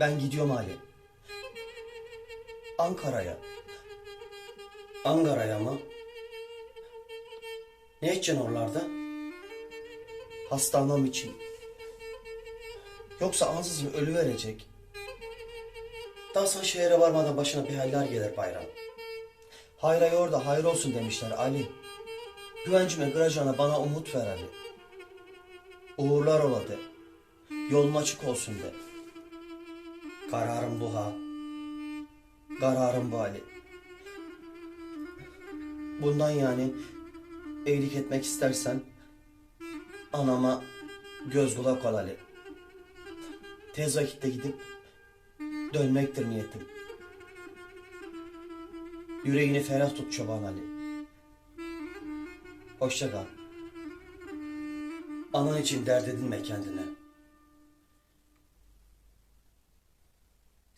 Ben gidiyorum Ali. Ankara'ya. Ankara'ya mı? Ne edeceksin oralarda? Hastalığım için. Yoksa ansızın ölü verecek. Daha sen şehre varmadan başına bir haller gelir bayram. Hayra orada hayır olsun demişler Ali. Güvencime kıracağına bana umut ver Ali. Uğurlar ola de. Yolun açık olsun de. Kararım bu ha. Kararım bu Ali. Bundan yani iyilik etmek istersen anama göz kulak ol Ali. Tez vakitte gidip dönmektir niyetim. Yüreğini ferah tut çoban Ali. Hoşça kal. Anan için dert edinme kendine.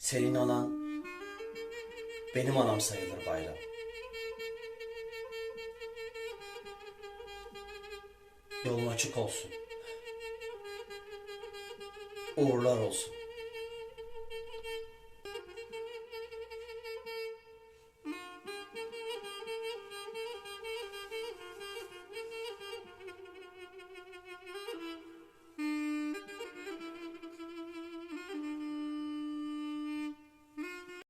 Senin anan benim anam sayılır bayram. Yolun açık olsun. Uğurlar olsun.